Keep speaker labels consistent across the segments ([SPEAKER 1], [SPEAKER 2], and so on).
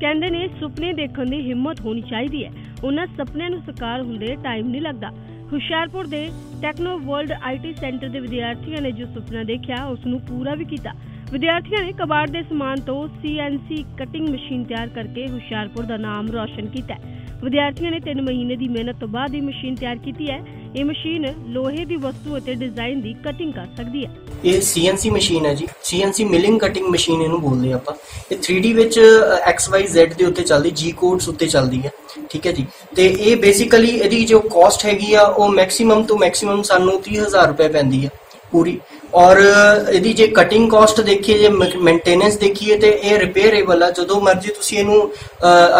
[SPEAKER 1] ਕਹਿੰਦੇ ਨੇ ਸੁਪਨੇ ਦੇਖਣ ਦੀ ਹਿੰਮਤ ਹੋਣੀ ਚਾਹੀਦੀ ਹੈ। ਉਹਨਾਂ ਸੁਪਨਿਆਂ ਨੂੰ ਸਾਕਾਰ ਹੁੰਦੇ ਟਾਈਮ ਨਹੀਂ ਲੱਗਦਾ। ਹੁਸ਼ਿਆਰਪੁਰ ਦੇ ਟੈਕਨੋ ਵਰਲਡ ਆਈਟੀ ਸੈਂਟਰ ਦੇ ਵਿਦਿਆਰਥੀਆਂ ਨੇ ਜੋ ਸੁਪਨਾ ਦੇਖਿਆ ਉਸ ਨੂੰ ਪੂਰਾ ਵੀ ਕੀਤਾ। ਵਿਦਿਆਰਥੀਆਂ ਨੇ ਕਬਾੜ ਦੇ ਸਮਾਨ ਤੋਂ ਸੀਐਨਸੀ ਕਟਿੰਗ ਮਸ਼ੀਨ ਤਿਆਰ ਕਰਕੇ ਹੁਸ਼ਿਆਰਪੁਰ ਦਾ ਨਾਮ ਰੌਸ਼ਨ ਕੀਤਾ ਵਿਦਿਆਰਥੀਆਂ ਨੇ 3 ਮਹੀਨੇ ਦੀ ਮਿਹਨਤ ਤੋਂ ਬਾਅਦ ਇਹ ਮਸ਼ੀਨ ਤਿਆਰ ਕੀਤੀ ਹੈ। ਇਹ ਮਸ਼ੀਨ ਲੋਹੇ ਦੀ ਵਸਤੂ ਅਤੇ ਡਿਜ਼ਾਈਨ ਦੀ ਕਟਿੰਗ ਕਰ ਸਕਦੀ ਹੈ।
[SPEAKER 2] ਇਹ CNC ਮਸ਼ੀਨ ਹੈ ਜੀ। CNC ਮਿਲਿੰਗ ਕਟਿੰਗ ਮਸ਼ੀਨ ਇਹਨੂੰ ਬੋਲਦੇ ਆਪਾਂ। ਇਹ 3D ਵਿੱਚ XYZ ਦੇ ਉੱਤੇ ਚੱਲਦੀ, G ਕੋਡਸ ਉੱਤੇ ਚੱਲਦੀ ਹੈ। ਠੀਕ ਹੈ ਜੀ। ਤੇ ਇਹ ਬੇਸਿਕਲੀ ਇਹਦੀ ਜੋ ਕਾਸਟ ਹੈਗੀ ਆ, ਉਹ ਮੈਕਸਿਮਮ ਤੋਂ ਮੈਕਸਿਮਮ ਸਾਨੂੰ 30000 ਰੁਪਏ ਪੈਂਦੀ ਹੈ ਪੂਰੀ। ਔਰ ਇਹਦੀ ਜੇ ਕਟਿੰਗ ਕਾਸਟ ਦੇਖੀਏ, ਜੇ ਮੇਨਟੇਨੈਂਸ ਦੇਖੀਏ ਤੇ ਇਹ ਰਿਪੇਅਰੇਬਲ ਆ। ਜਦੋਂ ਮਰਜ਼ੀ ਤੁਸੀਂ ਇਹਨੂੰ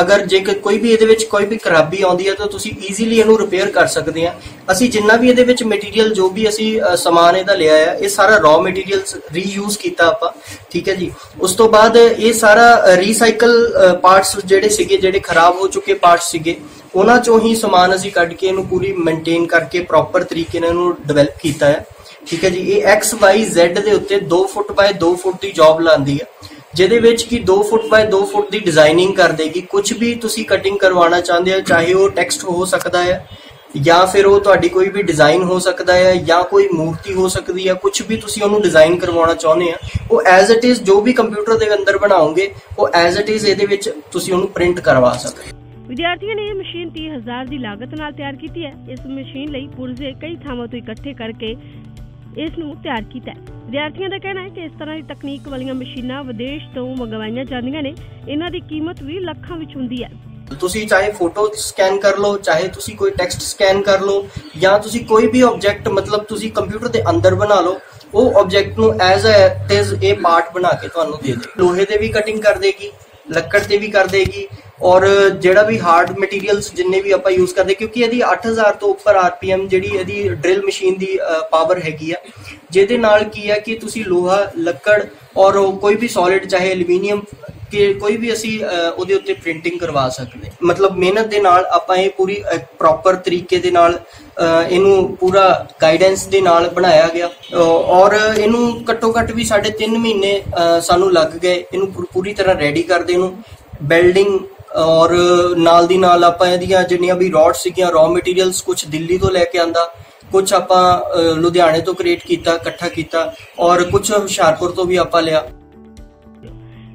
[SPEAKER 2] ਅਗਰ ਜੇ ਕੋਈ ਵੀ ਇਹਦੇ ਵਿੱਚ ਕੋਈ ਵੀ ਖਰਾਬੀ ਆਉਂਦੀ ਹੈ ਤਾਂ ਤੁਸੀਂ ਈਜ਼ੀਲੀ ਇਹਨੂੰ ਰਿਪੇਅਰ ਕਰ ਸਕਦੇ ਆ। ਅਸੀਂ ਜਿੰਨਾ ਵੀ ਇਹਦੇ ਵਿੱਚ ਮਟੀਰੀਅਲ ਜੋ ਵੀ ਅਸੀਂ ਸਮਾਨ ਇਹਦਾ ਲਿਆ ਆ, ਇਹ ਸਾਰਾ ਰॉ ਮਟੀਰੀਅਲਸ ਰੀਯੂਜ਼ ਕੀਤਾ ਆਪਾਂ, ਠੀਕ ਹੈ ਜੀ? ਉਸ ਤੋਂ ਬਾਅਦ ਇਹ ਸਾਰਾ ਰੀਸਾਈਕਲ ਪਾਰਟਸ ਜਿਹੜੇ ਸੀਗੇ, ਜਿਹੜੇ ਖਰਾਬ ਹੋ ਚੁੱਕੇ ਪਾਰਟਸ ਸੀਗੇ ਉਹਨਾਂ ਚੋਂ ਹੀ ਸਮਾਨ ਅਸੀਂ ਕੱਢ ਕੇ ਇਹਨੂੰ ਪੂਰੀ ਮੇਨਟੇਨ ਕਰਕੇ ਪ੍ਰੋਪਰ ਤਰੀਕੇ ਨਾਲ ਇਹਨੂੰ ਡਿਵੈਲਪ ਕੀਤਾ ਹੈ। ਠੀਕ ਹੈ ਜੀ, ਇਹ x y z ਦੇ ਉੱਤੇ 2 ਫੁੱਟ ਬਾਏ 2 ਫੁੱਟ ਦੀ ਜੌਬ ਲਾਂਦੀ ਹੈ, ਜਿਹਦੇ ਵਿੱਚ ਕਿ 2 ਫੁੱਟ ਬਾਏ 2 ਫੁੱਟ ਦੀ ਡਿਜ਼ਾਈਨਿੰਗ ਕਰ ਦੇਗੀ। ਕੁਝ ਵੀ ਤੁਸੀਂ ਕਟਿੰਗ ਕਰਵਾਉਣਾ ਚਾਹੁੰਦੇ ਹੋ, ਚਾਹੇ ਉਹ ਟੈਕਸਟ ਹੋ ਸਕਦਾ ਹੈ, ਜਾਂ ਫਿਰ ਉਹ ਤੁਹਾਡੀ ਕੋਈ ਵੀ ਡਿਜ਼ਾਈਨ ਹੋ ਸਕਦਾ ਹੈ, ਜਾਂ ਕੋਈ ਮੂਰਤੀ ਹੋ ਸਕਦੀ ਹੈ ਕੁਝ ਵੀ ਤੁਸੀਂ ਉਹਨੂੰ ਡਿਜ਼ਾਈਨ ਕਰਵਾਉਣਾ ਚਾਹੁੰਦੇ ਆ ਉਹ ਐਜ਼ ਇਟ ਇਜ਼ ਜੋ ਵੀ ਕੰਪਿਊਟਰ ਦੇ ਅੰਦਰ ਬਣਾਓਗੇ, ਉਹ ਐਜ਼ ਇਟ ਇਜ਼ ਇਹਦੇ ਵਿੱਚ ਤੁਸੀਂ ਉਹਨੂੰ ਪ੍ਰਿੰਟ ਕਰਵਾ ਸਕਦੇ ਹੋ।
[SPEAKER 1] ਵਿਦਿਆਰਥੀਆਂ ਨੇ ਇਹ ਮਸ਼ੀਨ 30000 ਦੀ ਲਾਗਤ ਨਾਲ ਤਿਆਰ ਕੀਤੀ ਹੈ। ਇਸ ਮਸ਼ੀਨ ਲਈ ਪੁਰਜ਼ੇ ਕਈ ਥਾਵਾਂ ਤੋਂ ਇਕੱਠੇ ਕਰਕੇ ਇਸ ਨੂੰ ਤਿਆਰ ਕੀਤਾ ਹੈ। ਵਿਦਿਆਰਥੀਆਂ ਦਾ ਕਹਿਣਾ ਹੈ ਕਿ ਇਸ ਤਰ੍ਹਾਂ ਦੀ ਤਕਨੀਕ ਵਾਲੀਆਂ ਮਸ਼ੀਨਾਂ ਵਿਦੇਸ਼ ਤੋਂ ਮੰਗਵਾਈਆਂ ਜਾਂਦੀਆਂ ਨੇ। ਇਹਨਾਂ ਦੀ ਕੀਮਤ ਵੀ ਲੱਖਾਂ ਵਿੱਚ ਹੁੰਦੀ ਹੈ।
[SPEAKER 2] ਤੁਸੀਂ ਚਾਹੇ ਫੋਟੋ ਸਕੈਨ ਕਰ ਲਓ, ਚਾਹੇ ਤੁਸੀਂ ਕੋਈ ਟੈਕਸਟ ਸਕੈਨ ਕਰ ਲਓ, ਜਾਂ ਤੁਸੀਂ ਕੋਈ ਵੀ ਆਬਜੈਕਟ ਮਤਲਬ ਤੁਸੀਂ ਕੰਪਿਊਟਰ ਦੇ ਅੰਦਰ ਬਣਾ ਲਓ, ਉਹ ਆਬਜੈਕਟ ਨੂੰ ਐਜ਼ ਇਟ ਇਜ਼ ਇਹ ਪਾਰਟ ਬਣਾ ਕੇ ਤੁਹਾਨੂੰ ਦੇ ਦੇ ਲੋਹੇ ਦੇ ਵੀ ਕਟਿੰਗ ਕਰ ਦੇਗੀ, ਲੱਕੜ ਤੇ ਵੀ ਕਰ ਦੇਗੀ ਔਰ ਜਿਹੜਾ ਵੀ ਹਾਰਡ ਮਟੀਰੀਅਲਸ ਜਿੰਨੇ ਵੀ ਆਪਾਂ ਯੂਜ਼ ਕਰਦੇ, ਕਿਉਂਕਿ ਇਹਦੀ 8000 ਤੋਂ ਉੱਪਰ ਆਰਪੀਐਮ ਜਿਹੜੀ ਇਹਦੀ ਡਰਿਲ ਮਸ਼ੀਨ ਦੀ ਪਾਵਰ ਹੈਗੀ ਆ। ਜਿਹਦੇ ਨਾਲ ਕੀ ਹੈ ਕਿ ਤੁਸੀਂ ਲੋਹਾ, ਲੱਕੜ ਔਰ ਕੋਈ ਵੀ ਸੋਲਿਡ ਚਾਹੇ ਐਲੂਮੀਨੀਅਮ ਕਿ ਕੋਈ ਵੀ ਅਸੀਂ ਉਹਦੇ ਉੱਤੇ ਪ੍ਰਿੰਟਿੰਗ ਕਰਵਾ ਸਕਦੇ। ਮਤਲਬ ਮਿਹਨਤ ਦੇ ਨਾਲ ਆਪਾਂ ਇਹ ਪੂਰੀ ਪ੍ਰੋਪਰ ਤਰੀਕੇ ਦੇ ਨਾਲ ਇਹਨੂੰ ਪੂਰਾ ਗਾਈਡੈਂਸ ਦੇ ਨਾਲ ਬਣਾਇਆ ਗਿਆ। ਔਰ ਇਹਨੂੰ ਘੱਟੋ ਘੱਟ ਵੀ ਸਾਡੇ 3 ਮਹੀਨੇ ਸਾਨੂੰ ਲੱਗ ਗਏ। ਇਹਨੂੰ ਪੂਰੀ ਤਰ੍ਹਾਂ ਰੈਡੀ ਕਰਦੇ ਨੂੰ। ਬਿਲਡਿੰਗ ਔਰ ਨਾਲ ਦੀ ਨਾਲ ਆਪਾਂ ਇਹਦੀਆਂ ਜਿੰਨੀਆਂ ਵੀ ਰੋਡ ਸੀਗੀਆਂ ਰॉ ਮਟੀਰੀਅਲਸ ਕੁਝ ਦਿੱਲੀ ਤੋਂ ਲੈ ਕੇ ਆਂਦਾ ਕੁਝ ਆਪਾਂ ਲੁਧਿਆਣੇ ਤੋਂ ਕ੍ਰੀਏਟ ਕੀਤਾ, ਇਕੱਠਾ ਕੀਤਾ ਔਰ ਕੁਝ ਹੁਸ਼ਿਆਰਪੁਰ ਤੋਂ ਵੀ ਆਪਾਂ ਲਿਆ।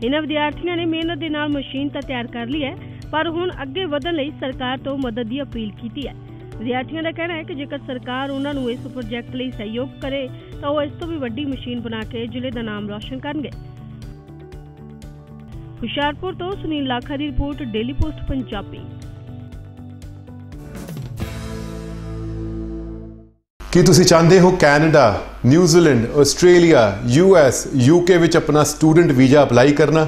[SPEAKER 1] ਇਹਨਾਂ ਵਿਦਿਆਰਥੀਆਂ ਨੇ ਮਿਹਨਤ ਦੇ ਨਾਲ ਮਸ਼ੀਨ ਤਾਂ ਤਿਆਰ ਕਰ ਲਈ ਹੈ, ਪਰ ਹੁਣ ਅੱਗੇ ਵਧਣ ਲਈ ਸਰਕਾਰ ਤੋਂ ਮਦਦ ਦੀ ਅਪੀਲ ਕੀਤੀ ਹੈ। ਵਿਦਿਆਰਥੀਆਂ ਦਾ ਕਹਿਣਾ ਹੈ ਕਿ ਜੇਕਰ ਸਰਕਾਰ ਉਹਨਾਂ ਨੂੰ ਇਸ ਪ੍ਰੋਜੈਕਟ ਲਈ ਸਹਿਯੋਗ ਕਰੇ, ਤਾਂ ਉਹ ਇਸ ਤੋਂ ਵੀ ਵੱਡੀ ਮਸ਼ੀਨ ਬਣਾ ਕੇ ਜ਼ਿਲ੍ਹੇ ਦਾ ਨਾਮ ਰੌਸ਼ਨ ਕਰਨਗੇ। ਹੁਸ਼ਿਆਰਪੁਰ ਤੋਂ ਸੁਨੀਲ ਲਾਖਾ ਦੀ ਰਿਪੋਰਟ, ਡੇਲੀ ਪੋਸਟ, ਪੰਜਾਬੀ।
[SPEAKER 3] ਕੀ ਤੁਸੀਂ ਚਾਹੁੰਦੇ ਹੋ Canada, New Zealand, Australia US UK ਵਿੱਚ ਆਪਣਾ ਸਟੂਡੈਂਟ ਵੀਜ਼ਾ ਅਪਲਾਈ ਕਰਨਾ?